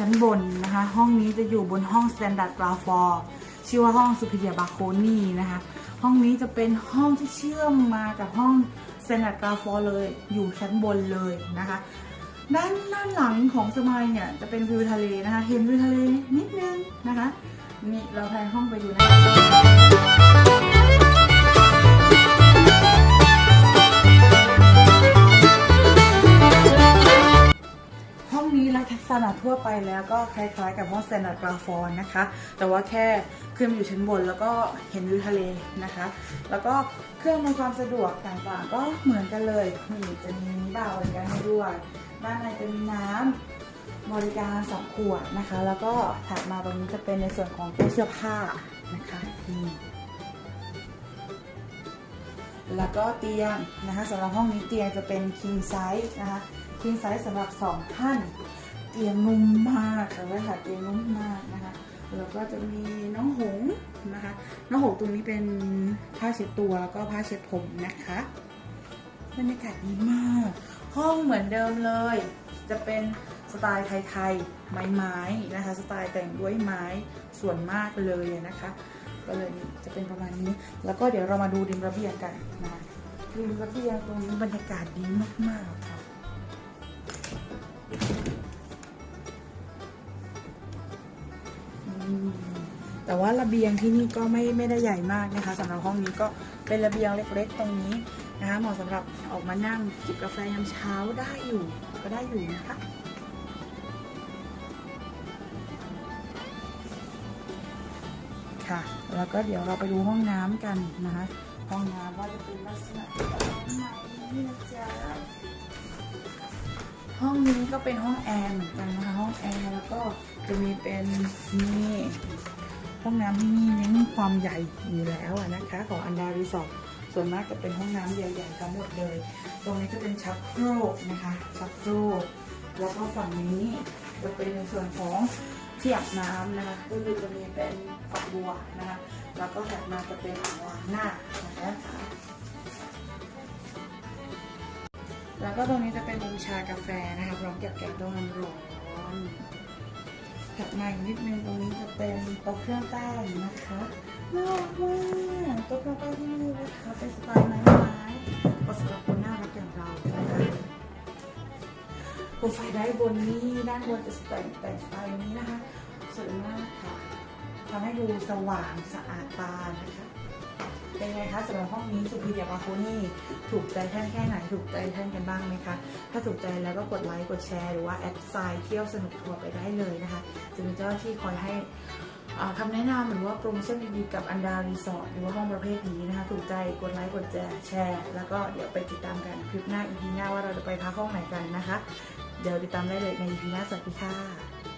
ชั้นบนนะคะ ห้องนี้จะอยู่บนห้อง Standard Ground Floor ชื่อว่าห้อง Superior Balcony นะคะ ห้องนี้จะเป็นห้องที่เชื่อมมากับห้อง Standard Ground Floor เลยอยู่ชั้นบนเลยนะคะ ด้านด้านหลังของสมายเนี่ยจะเป็นวิวทะเลนะคะ เห็นวิวทะเลนิดนึงนะคะนี่เราแพนห้องไปดูนะคะ ทั่วไปแล้วก็คล้ายๆ กับห้อง Standard g r a f o n นะคะ แต่ว่าแค่เครื่องอยู่ชั้นบนแล้วก็เห็นวิวทะเลนะคะ แล้วก็เครื่องในความสะดวกต่างๆ ก็เหมือนกันเลยนี่จะมีบ่าร์บริการให้ด้วยด้านในจะมีน้ำบริการสองขวดนะคะ แล้วก็ถัดมาตรงนี้จะเป็นในส่วนของตู้เสื้อผ้านะคะนี่แล้วก็เตียงนะคะสำหรับห้องนี้เตียงจะเป็น king size นะคะ king size สำหรับสองท่าน เตียงนุ่มมากค่ะเลยค่ะเตียงนุ่มมากนะคะแล้วก็จะมีน้องหงส์นะคะ น้องหงส์ตรงนี้เป็นผ้าเช็ดตัวแล้วก็ผ้าเช็ดผมนะคะบรรยากาศดีมาก ห้องเหมือนเดิมเลย จะเป็นสไตล์ไทยๆไม้ๆนะคะ สไตล์แต่งด้วยไม้ส่วนมากเลยนะคะ ก็เลยจะเป็นประมาณนี้ แล้วก็เดี๋ยวเรามาดูริมระเบียงกันนะคะริมระเบียงตรงนี้บรรยากาศดีมากๆค่ะ แต่ว่าระเบียงที่นี่ก็ไม่ไม่ได้ใหญ่มากนะคะสำหรับห้องนี้ก็เป็นระเบียงเล็ก ๆ ตรงนี้นะคะเหมาะสำหรับออกมานั่งจิบกาแฟยามเช้าได้อยู่ก็ได้อยู่นะคะค่ะแล้วก็เดี๋ยวเราไปดูห้องน้ำกันนะคะห้องน้ำว่าจะเป็นลักษณะแบบไหนนี่นะจ๊ะห้องนี้ก็เป็นห้องแอร์เหมือนกันนะคะห้องแอร์แล้วก็จะมีเป็นนี่ ห้องน้ำที่นี่เน้นความใหญ่อยู่แล้วนะคะ ของอันดารีสอร์ทส่วนมากจะเป็นห้องน้ำใหญ่ๆทั้งหมดเลย ตรงนี้จะเป็นชักโครกนะคะชักโครกแล้วก็ฝั่งนี้จะเป็นในส่วนของที่อาบน้ำนะคะก็คือจะมีเป็นฝักบัวนะคะ แล้วก็ถัดมาจะเป็นอ่างล้างหน้านะคะแล้วก็ตรงนี้จะเป็นมุมชากาแฟนะคะพร้อมกับแก้วต้มน้ำร้อน มาอีกนิดนึงตรงนี้จะเป็นโต๊ะเครื่องแป้งนะคะน่ารักมากโต๊ะเครื่องแป้งที่นี่นะคะเป็นสไตล์ไม้ไม้ก็สำหรับคนน่ารักอย่างเรานะคะโปรไฟล์ด้านบนนี้ด้านบนจะแต่งแต่งสไตล์นี้นะคะสวยมากค่ะทำให้ดูสว่างสะอาดตานะคะ เป็นไงคะสำหรับห้องนี้สุพีเดียบาโคนี่ถูกใจท่านแค่ไหนถูกใจท่านกันบ้างไหมคะถ้าถูกใจแล้วก็กดไลค์กดแชร์หรือว่าแอดไซน์เที่ยวสนุกทัวร์ไปได้เลยนะคะจะมีเจ้าหน้าที่คอยให้อ่าคำแนะนำหรือว่าโปรโมชั่นดีๆกับอันดารีสอร์ทหรือว่าห้องประเภทนี้นะคะ ถูกใจกดไลค์กดแชร์แชร์ แล้วก็เดี๋ยวไปติดตามกันคลิปหน้าอีพีหน้าว่าเราจะไปพักห้องไหนกันนะคะ เดี๋ยวติดตามได้เลยในอีพีหน้าสวัสดีค่ะ